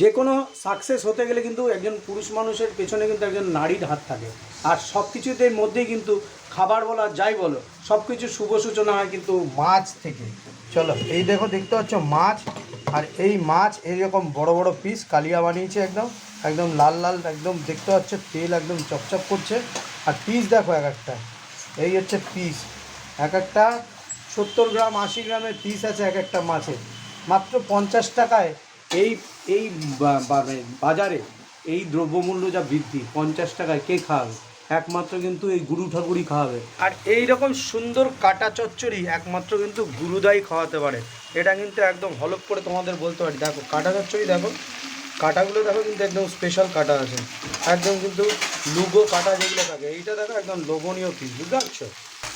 যে কোনো সাকসেস হতে গেলে কিন্তু একজন পুরুষ মানুষের পেছনে কিন্তু একজন নারীর হাত থাকে। আর সব কিছুদের মধ্যেই কিন্তু খাবার বলা যাই বলো সব কিছু শুভ সূচনা হয় কিন্তু মাছ থেকে। চলো, এই দেখো দেখতে পাচ্ছ মাছ, আর এই মাছ এইরকম বড় বড় পিস কালিয়া বানিয়েছে একদম একদম লাল লাল, একদম দেখতে পাচ্ছ তেল একদম চপচপ করছে। আর পিস দেখো এক একটা, এই হচ্ছে পিস এক একটা সত্তর গ্রাম, আশি গ্রামের পিস আছে এক একটা মাছের। মাত্র পঞ্চাশ টাকায় এই এই মানে বাজারে এই দ্রব্যমূল্য যা বৃদ্ধি, পঞ্চাশ টাকায় কে খাওয়াবে একমাত্র কিন্তু এই গুরু ঠাকুরই খাওয়াবে আর এই রকম সুন্দর কাটা চচ্চড়ি একমাত্র কিন্তু গুরুদাই খাওয়াতে পারে। এটা কিন্তু একদম হলপ করে তোমাদের বলতে পারি। দেখো, কাটা চচ্চড়ি দেখো, কাটাগুলো দেখো কিন্তু একদম স্পেশাল কাটা আছে। একদম কিন্তু লুগো কাটা যেগুলো থাকে, এইটা দেখো একদম লোভনীয় পিস বুঝতে পারছ?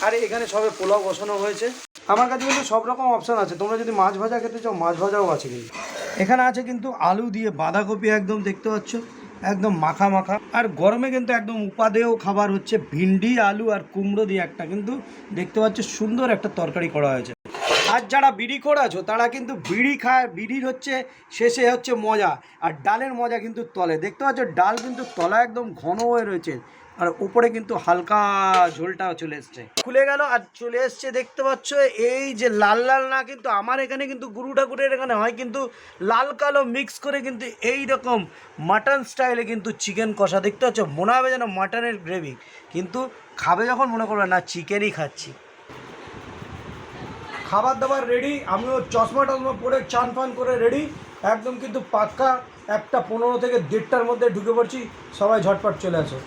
আর এখানে সবে পোলাও বসানো হয়েছে। আমার কাছে কিন্তু সব রকম অপশান আছে। তোমরা যদি মাছ ভাজা খেতে চাও, মাছ ভাজাও আছে কিন্তু। এখানে আছে কিন্তু আলু দিয়ে বাঁধাকপি একদম দেখতে পাচ্ছ, একদম মাখা মাখা। আর গরমে কিন্তু একদম উপাদেয় খাবার হচ্ছে ভিন্ডি, আলু আর কুমড়ো দিয়ে একটা কিন্তু দেখতে পাচ্ছ সুন্দর একটা তরকারি করা হয়েছে। আর যারা বিড়ি করেছ তারা কিন্তু বিড়ি খায়, বিড়ির হচ্ছে শেষে হচ্ছে মজা, আর ডালের মজা কিন্তু তলে। দেখতে পাচ্ছ, ডাল কিন্তু তলা একদম ঘন হয়ে রয়েছে, আর উপরে কিন্তু হালকা ঝোলটাও চলে এসছে। খুলে গেল আর চলে এসছে, দেখতে পাচ্ছ, এই যে লাল লাল না, কিন্তু আমার এখানে কিন্তু গুরু ঠাকুরের এখানে হয়, কিন্তু লাল কালো মিক্স করে কিন্তু এই রকম মাটন স্টাইলে কিন্তু চিকেন কষা। দেখতে পাচ্ছ, মনে হবে যেন মাটনের গ্রেভি কিন্তু খাবে যখন মনে করবে না চিকেনই খাচ্ছি। খাবার দাবার রেডি আমিও চশমা টশমা পরে চান ফান করে রেডি একদম কিন্তু পাক্কা একটা পনেরো থেকে দেড়টার মধ্যে ঢুকে পড়ছি। সবাই ঝটপট চলে আসো।